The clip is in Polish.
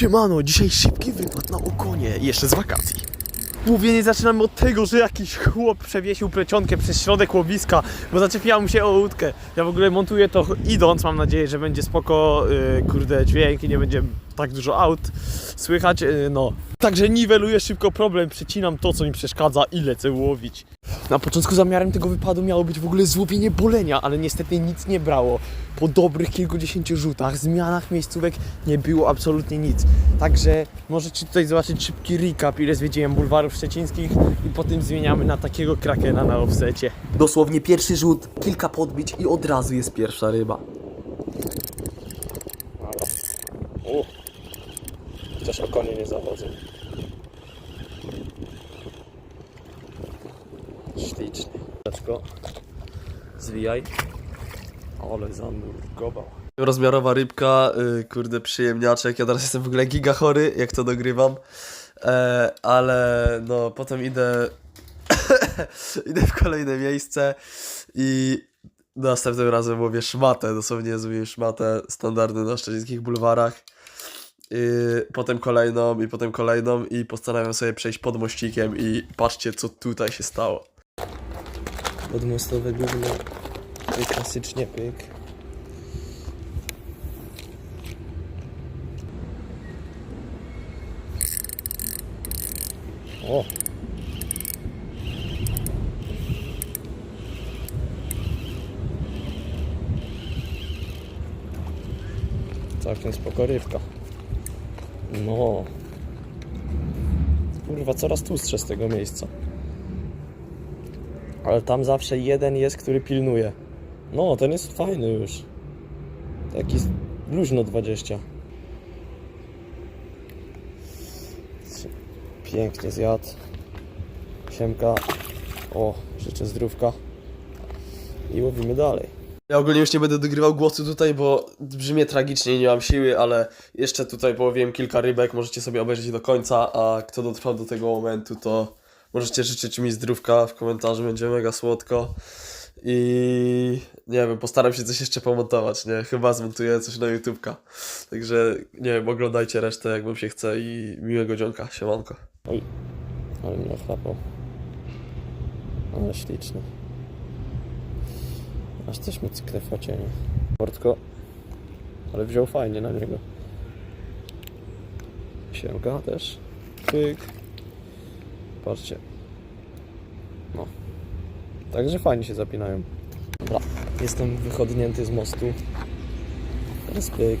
Siemano, dzisiaj szybki wypad na okonie, jeszcze z wakacji. Mówienie zaczynamy od tego, że jakiś chłop przewiesił plecionkę przez środek łowiska, bo zaczepiła mu się o łódkę. Ja w ogóle montuję to idąc, mam nadzieję, że będzie spoko, yy, kurde, dźwięk i nie będzie tak dużo aut słychać, yy, no. Także niweluję szybko problem, przecinam to, co mi przeszkadza i lecę łowić. Na początku zamiarem tego wypadu miało być w ogóle złowienie bolenia, ale niestety nic nie brało. Po dobrych kilkudziesięciu rzutach, zmianach miejscówek nie było absolutnie nic. Także możecie tutaj zobaczyć szybki recap, ile zwiedziłem bulwarów szczecińskich i potem zmieniamy na takiego krakena na offsecie. Dosłownie pierwszy rzut, kilka podbić i od razu jest pierwsza ryba. O, chociaż okonie nie zachodzą. Ślicznie. Zwijaj. Ale zanurkował. Rozmiarowa rybka, y, kurde przyjemniaczek. Ja teraz jestem w ogóle giga chory, jak to dogrywam. E, ale no potem idę idę w kolejne miejsce i następnym razem łowię szmatę, dosłownie złowię szmatę standardny na szczecińskich bulwarach. Y, potem kolejną i potem kolejną i postanawiam sobie przejść pod mościkiem i patrzcie co tutaj się stało. Podmostowe gówno. Klasycznie pyk. O! Całkiem spoko rybka. No. Kurwa, coraz tłustsze z tego miejsca. Ale tam zawsze jeden jest, który pilnuje. No, ten jest fajny już. Taki luźno 20. Pięknie zjadł. Siemka. O, życzę zdrówka. I łowimy dalej. Ja ogólnie już nie będę dogrywał głosu tutaj, bo brzmię tragicznie, nie mam siły, ale jeszcze tutaj połowiłem kilka rybek, możecie sobie obejrzeć do końca, a kto dotrwał do tego momentu, to możecie życzyć mi zdrówka w komentarzu, będzie mega słodko. I nie wiem, postaram się coś jeszcze pomontować, nie? Chyba zmontuję coś na YouTubka. Także nie wiem, oglądajcie resztę jak wam się chce i miłego dzionka, siemanko. Oj, ale mnie ochlapał. Ale śliczny. Aż coś mi cykle w nie? Portko. Ale wziął fajnie na niego. Siemka też. Pyk. Patrzcie. No. Także fajnie się zapinają. Dobra, jestem wychodnięty z mostu. Teraz pyk.